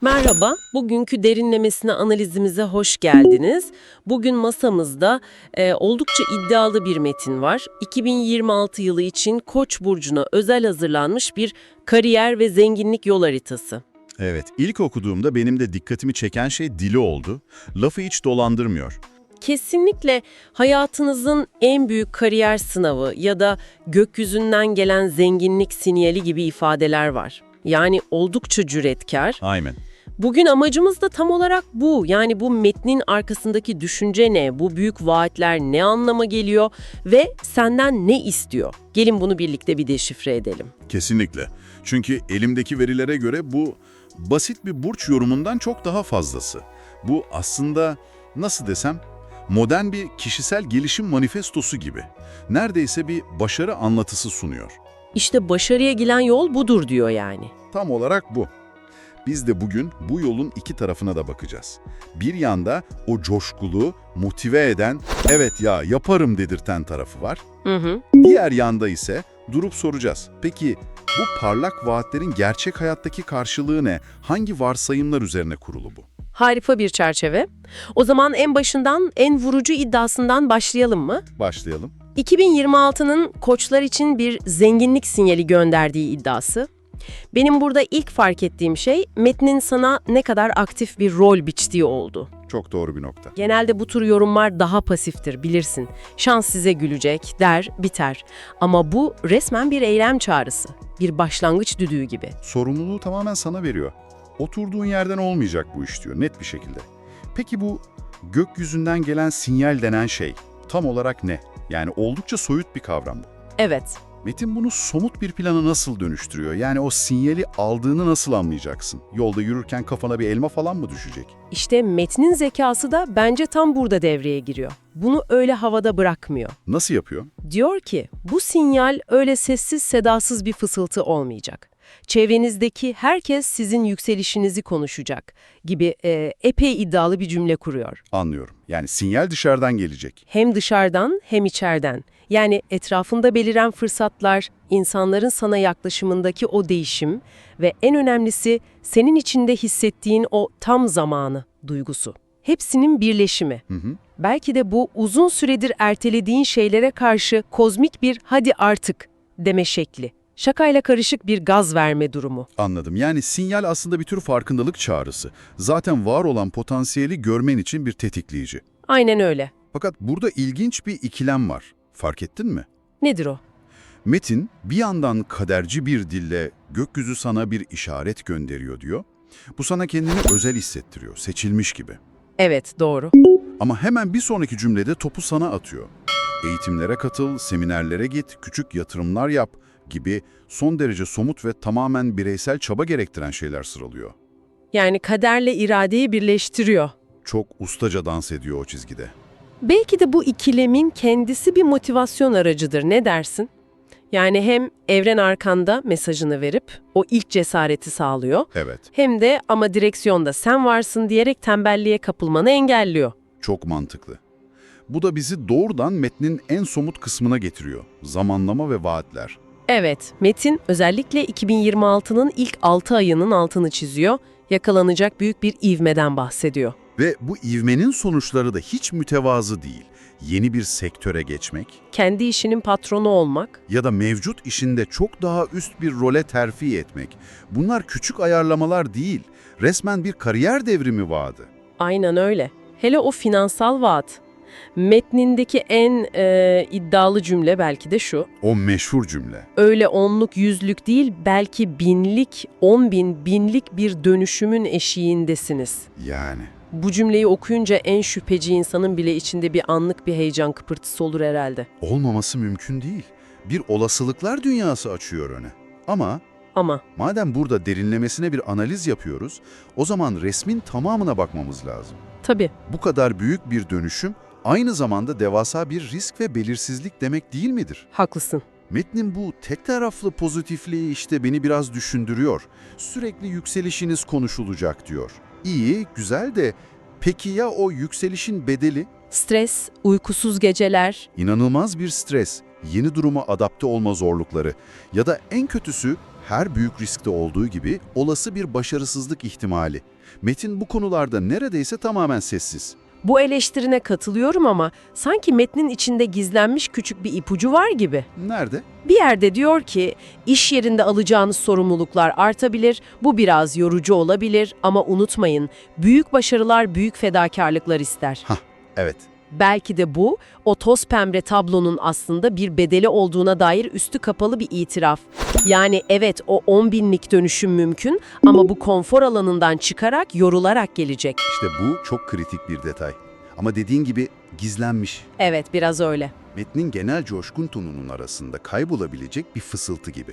Merhaba, bugünkü derinlemesine analizimize hoş geldiniz. Bugün masamızda e, oldukça iddialı bir metin var. 2026 yılı için Koç burcuna özel hazırlanmış bir kariyer ve zenginlik yol haritası. Evet, ilk okuduğumda benim de dikkatimi çeken şey dili oldu. Lafı hiç dolandırmıyor. Kesinlikle hayatınızın en büyük kariyer sınavı ya da gökyüzünden gelen zenginlik sinyali gibi ifadeler var. Yani oldukça cüretkar. Aynen. Bugün amacımız da tam olarak bu. Yani bu metnin arkasındaki düşünce ne? Bu büyük vaatler ne anlama geliyor ve senden ne istiyor? Gelin bunu birlikte bir deşifre edelim. Kesinlikle. Çünkü elimdeki verilere göre bu basit bir burç yorumundan çok daha fazlası. Bu aslında nasıl desem modern bir kişisel gelişim manifestosu gibi. Neredeyse bir başarı anlatısı sunuyor. İşte başarıya giden yol budur diyor yani. Tam olarak bu. Biz de bugün bu yolun iki tarafına da bakacağız. Bir yanda o coşkulu, motive eden, evet ya yaparım dedirten tarafı var. Hı hı. Diğer yanda ise durup soracağız. Peki bu parlak vaatlerin gerçek hayattaki karşılığı ne? Hangi varsayımlar üzerine kurulu bu? Harika bir çerçeve. O zaman en başından en vurucu iddiasından başlayalım mı? Başlayalım. 2026'nın koçlar için bir zenginlik sinyali gönderdiği iddiası. Benim burada ilk fark ettiğim şey metnin sana ne kadar aktif bir rol biçtiği oldu. Çok doğru bir nokta. Genelde bu tür yorumlar daha pasiftir bilirsin. Şans size gülecek, der, biter. Ama bu resmen bir eylem çağrısı. Bir başlangıç düdüğü gibi. Sorumluluğu tamamen sana veriyor. Oturduğun yerden olmayacak bu iş diyor net bir şekilde. Peki bu gökyüzünden gelen sinyal denen şey tam olarak ne? Yani oldukça soyut bir kavram bu. Evet, Metin bunu somut bir plana nasıl dönüştürüyor? Yani o sinyali aldığını nasıl anlayacaksın? Yolda yürürken kafana bir elma falan mı düşecek? işte metnin zekası da bence tam burada devreye giriyor. Bunu öyle havada bırakmıyor. Nasıl yapıyor? Diyor ki, bu sinyal öyle sessiz sedasız bir fısıltı olmayacak. Çevrenizdeki herkes sizin yükselişinizi konuşacak gibi e, epey iddialı bir cümle kuruyor. Anlıyorum. Yani sinyal dışarıdan gelecek. Hem dışarıdan hem içeriden. Yani etrafında beliren fırsatlar, insanların sana yaklaşımındaki o değişim ve en önemlisi senin içinde hissettiğin o tam zamanı duygusu. Hepsinin birleşimi. Hı hı. Belki de bu uzun süredir ertelediğin şeylere karşı kozmik bir hadi artık deme şekli. Şakayla karışık bir gaz verme durumu. Anladım. Yani sinyal aslında bir tür farkındalık çağrısı. Zaten var olan potansiyeli görmen için bir tetikleyici. Aynen öyle. Fakat burada ilginç bir ikilem var. Fark ettin mi? Nedir o? Metin bir yandan kaderci bir dille gökyüzü sana bir işaret gönderiyor diyor. Bu sana kendini özel hissettiriyor, seçilmiş gibi. Evet, doğru. Ama hemen bir sonraki cümlede topu sana atıyor. Eğitimlere katıl, seminerlere git, küçük yatırımlar yap gibi son derece somut ve tamamen bireysel çaba gerektiren şeyler sıralıyor. Yani kaderle iradeyi birleştiriyor. Çok ustaca dans ediyor o çizgide. Belki de bu ikilemin kendisi bir motivasyon aracıdır. Ne dersin? Yani hem evren arkanda mesajını verip o ilk cesareti sağlıyor. Evet, Hem de ama direksiyonda sen varsın diyerek tembelliğe kapılmanı engelliyor. çok mantıklı. Bu da bizi doğrudan metnin en somut kısmına getiriyor. Zamanlama ve vaatler. Evet, Metin özellikle 2026'nın ilk 6 ayının altını çiziyor. Yakalanacak büyük bir ivmeden bahsediyor. Ve bu ivmenin sonuçları da hiç mütevazı değil. Yeni bir sektöre geçmek Kendi işinin patronu olmak, ya da mevcut işinde çok daha üst bir role terfi etmek. Bunlar küçük ayarlamalar değil, resmen bir kariyer devrimi vaadi. aynen öyle. Hele o finansal vaat. Metnindeki en e, iddialı cümle belki de şu. O meşhur cümle. öyle onluk yüzlük değil belki binlik, on bin, binlik bir dönüşümün eşiğindesiniz. Yani Bu cümleyi okuyunca en şüpheci insanın bile içinde bir anlık bir heyecan kıpırtısı olur herhalde. olmaması mümkün değil. Bir olasılıklar dünyası açıyor öne. Ama Ama madem burada derinlemesine bir analiz yapıyoruz, o zaman resmin tamamına bakmamız lazım. tabii Bu kadar büyük bir dönüşüm aynı zamanda devasa bir risk ve belirsizlik demek değil midir? haklısın. Metnin bu tek taraflı pozitifliği işte beni biraz düşündürüyor. Sürekli yükselişiniz konuşulacak diyor. İyi, güzel de peki ya o yükselişin bedeli? Stres, uykusuz geceler, İnanılmaz bir stres, yeni duruma adapte olma zorlukları ya da en kötüsü her büyük riskte olduğu gibi olası bir başarısızlık ihtimali. Metin bu konularda neredeyse tamamen sessiz. Bu eleştirine katılıyorum ama sanki metnin içinde gizlenmiş küçük bir ipucu var gibi. Nerede? Bir yerde diyor ki iş yerinde alacağınız sorumluluklar artabilir, bu biraz yorucu olabilir ama unutmayın büyük başarılar büyük fedakarlıklar ister. Hah, evet. Belki de bu o toz pembe tablonun aslında bir bedeli olduğuna dair üstü kapalı bir itiraf. Yani evet o 10 binlik dönüşüm mümkün ama bu konfor alanından çıkarak yorularak gelecek. İşte bu çok kritik bir detay. Ama dediğin gibi gizlenmiş. Evet biraz öyle. Metnin genel coşkun tonunun arasında kaybolabilecek bir fısıltı gibi.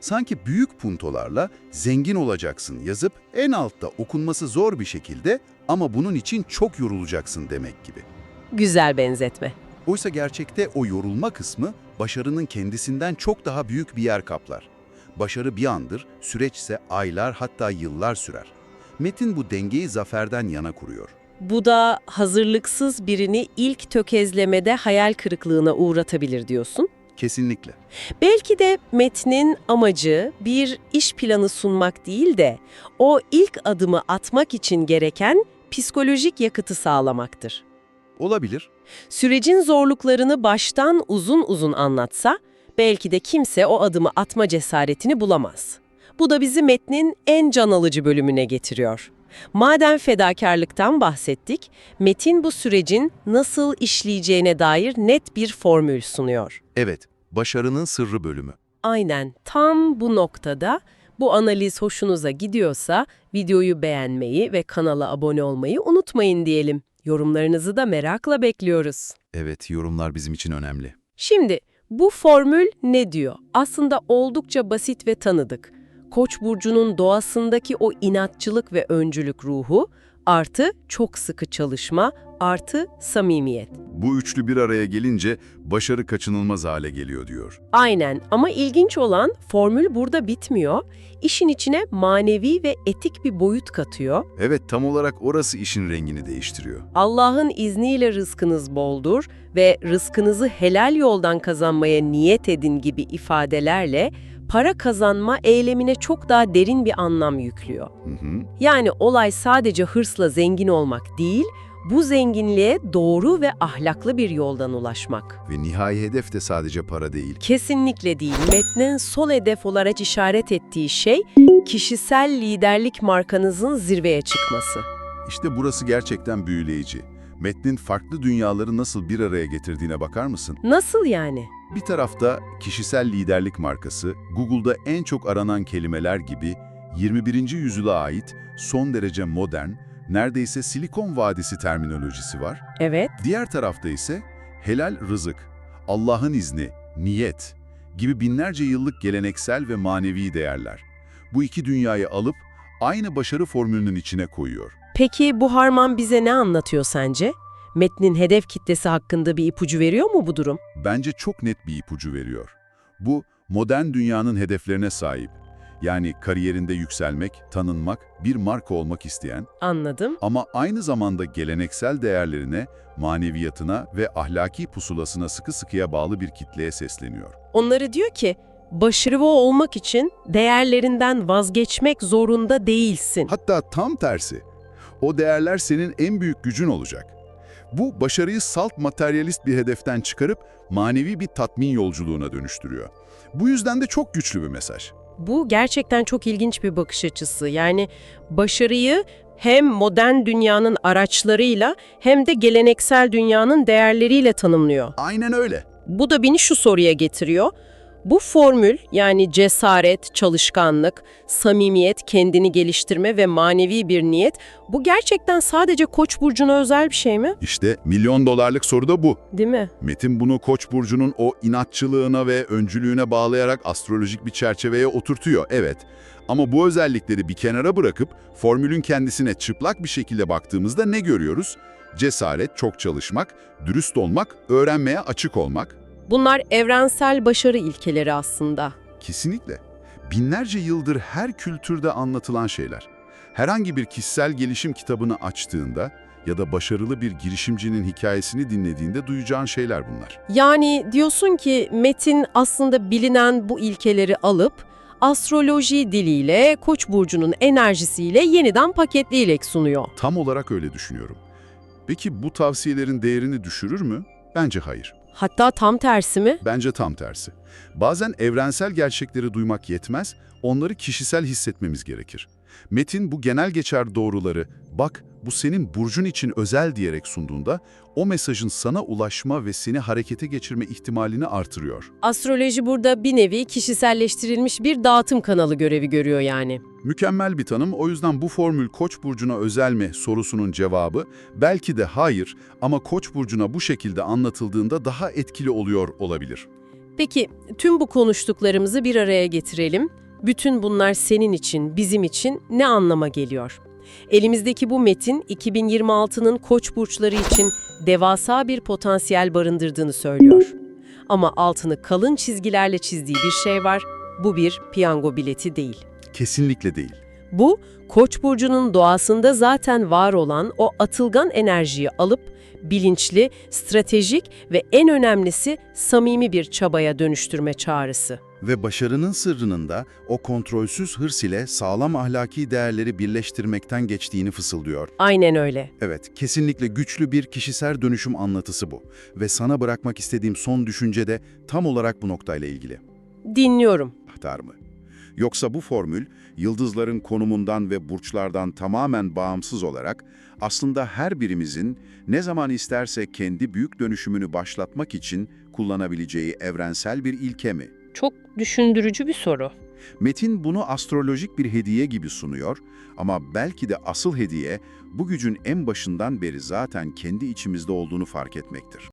Sanki büyük puntolarla zengin olacaksın yazıp en altta okunması zor bir şekilde ama bunun için çok yorulacaksın demek gibi. Güzel benzetme. Oysa gerçekte o yorulma kısmı başarının kendisinden çok daha büyük bir yer kaplar. Başarı bir andır, süreçse aylar hatta yıllar sürer. Metin bu dengeyi zaferden yana kuruyor. Bu da hazırlıksız birini ilk tökezlemede hayal kırıklığına uğratabilir diyorsun. Kesinlikle. Belki de metnin amacı bir iş planı sunmak değil de o ilk adımı atmak için gereken psikolojik yakıtı sağlamaktır. Olabilir. Sürecin zorluklarını baştan uzun uzun anlatsa belki de kimse o adımı atma cesaretini bulamaz. Bu da bizi metnin en can alıcı bölümüne getiriyor. Madem fedakarlıktan bahsettik, metin bu sürecin nasıl işleyeceğine dair net bir formül sunuyor. Evet, başarının sırrı bölümü. Aynen tam bu noktada bu analiz hoşunuza gidiyorsa videoyu beğenmeyi ve kanala abone olmayı unutmayın diyelim. Yorumlarınızı da merakla bekliyoruz. Evet, yorumlar bizim için önemli. Şimdi bu formül ne diyor? Aslında oldukça basit ve tanıdık. Koç burcunun doğasındaki o inatçılık ve öncülük ruhu artı çok sıkı çalışma artı samimiyet. Bu üçlü bir araya gelince başarı kaçınılmaz hale geliyor diyor. Aynen ama ilginç olan formül burada bitmiyor. İşin içine manevi ve etik bir boyut katıyor. Evet, tam olarak orası işin rengini değiştiriyor. Allah'ın izniyle rızkınız boldur ve rızkınızı helal yoldan kazanmaya niyet edin gibi ifadelerle para kazanma eylemine çok daha derin bir anlam yüklüyor. Hı hı. Yani olay sadece hırsla zengin olmak değil, bu zenginliğe doğru ve ahlaklı bir yoldan ulaşmak. Ve nihai hedef de sadece para değil. Kesinlikle değil. Metnin sol hedef olarak işaret ettiği şey, kişisel liderlik markanızın zirveye çıkması. İşte burası gerçekten büyüleyici. Metnin farklı dünyaları nasıl bir araya getirdiğine bakar mısın? Nasıl yani? Bir tarafta kişisel liderlik markası, Google'da en çok aranan kelimeler gibi 21. yüzyıla ait son derece modern, neredeyse Silikon Vadisi terminolojisi var. Evet. Diğer tarafta ise helal rızık, Allah'ın izni, niyet gibi binlerce yıllık geleneksel ve manevi değerler. Bu iki dünyayı alıp aynı başarı formülünün içine koyuyor. Peki bu harman bize ne anlatıyor sence? Metnin hedef kitlesi hakkında bir ipucu veriyor mu bu durum? Bence çok net bir ipucu veriyor. Bu, modern dünyanın hedeflerine sahip. Yani kariyerinde yükselmek, tanınmak, bir marka olmak isteyen Anladım. ama aynı zamanda geleneksel değerlerine, maneviyatına ve ahlaki pusulasına sıkı sıkıya bağlı bir kitleye sesleniyor. Onları diyor ki, başarılı olmak için değerlerinden vazgeçmek zorunda değilsin. Hatta tam tersi. O değerler senin en büyük gücün olacak. Bu başarıyı salt materyalist bir hedeften çıkarıp manevi bir tatmin yolculuğuna dönüştürüyor. Bu yüzden de çok güçlü bir mesaj. Bu gerçekten çok ilginç bir bakış açısı. Yani başarıyı hem modern dünyanın araçlarıyla hem de geleneksel dünyanın değerleriyle tanımlıyor. Aynen öyle. Bu da beni şu soruya getiriyor. Bu formül yani cesaret, çalışkanlık, samimiyet, kendini geliştirme ve manevi bir niyet bu gerçekten sadece Koç burcuna özel bir şey mi? İşte milyon dolarlık soru da bu. Değil mi? Metin bunu Koç burcunun o inatçılığına ve öncülüğüne bağlayarak astrolojik bir çerçeveye oturtuyor. Evet. Ama bu özellikleri bir kenara bırakıp formülün kendisine çıplak bir şekilde baktığımızda ne görüyoruz? Cesaret, çok çalışmak, dürüst olmak, öğrenmeye açık olmak. Bunlar evrensel başarı ilkeleri aslında. Kesinlikle. Binlerce yıldır her kültürde anlatılan şeyler. Herhangi bir kişisel gelişim kitabını açtığında ya da başarılı bir girişimcinin hikayesini dinlediğinde duyacağın şeyler bunlar. Yani diyorsun ki metin aslında bilinen bu ilkeleri alıp astroloji diliyle, Koç burcunun enerjisiyle yeniden paketleyerek sunuyor. Tam olarak öyle düşünüyorum. Peki bu tavsiyelerin değerini düşürür mü? Bence hayır. Hatta tam tersi mi? Bence tam tersi. Bazen evrensel gerçekleri duymak yetmez, onları kişisel hissetmemiz gerekir. Metin bu genel geçer doğruları, bak bu senin burcun için özel diyerek sunduğunda, o mesajın sana ulaşma ve seni harekete geçirme ihtimalini artırıyor. Astroloji burada bir nevi kişiselleştirilmiş bir dağıtım kanalı görevi görüyor yani. Mükemmel bir tanım, o yüzden bu formül Koç burcuna özel mi sorusunun cevabı belki de hayır ama Koç burcuna bu şekilde anlatıldığında daha etkili oluyor olabilir. Peki tüm bu konuştuklarımızı bir araya getirelim. Bütün bunlar senin için, bizim için ne anlama geliyor? Elimizdeki bu metin 2026'nın koç burçları için devasa bir potansiyel barındırdığını söylüyor. Ama altını kalın çizgilerle çizdiği bir şey var. Bu bir piyango bileti değil. Kesinlikle değil. Bu, Koç burcunun doğasında zaten var olan o atılgan enerjiyi alıp bilinçli, stratejik ve en önemlisi samimi bir çabaya dönüştürme çağrısı. Ve başarının sırrının da o kontrolsüz hırs ile sağlam ahlaki değerleri birleştirmekten geçtiğini fısıldıyor. Aynen öyle. Evet, kesinlikle güçlü bir kişisel dönüşüm anlatısı bu. Ve sana bırakmak istediğim son düşünce de tam olarak bu noktayla ilgili. Dinliyorum. Ahtar mı? Yoksa bu formül, yıldızların konumundan ve burçlardan tamamen bağımsız olarak aslında her birimizin ne zaman isterse kendi büyük dönüşümünü başlatmak için kullanabileceği evrensel bir ilke mi? Çok düşündürücü bir soru. Metin bunu astrolojik bir hediye gibi sunuyor ama belki de asıl hediye bu gücün en başından beri zaten kendi içimizde olduğunu fark etmektir.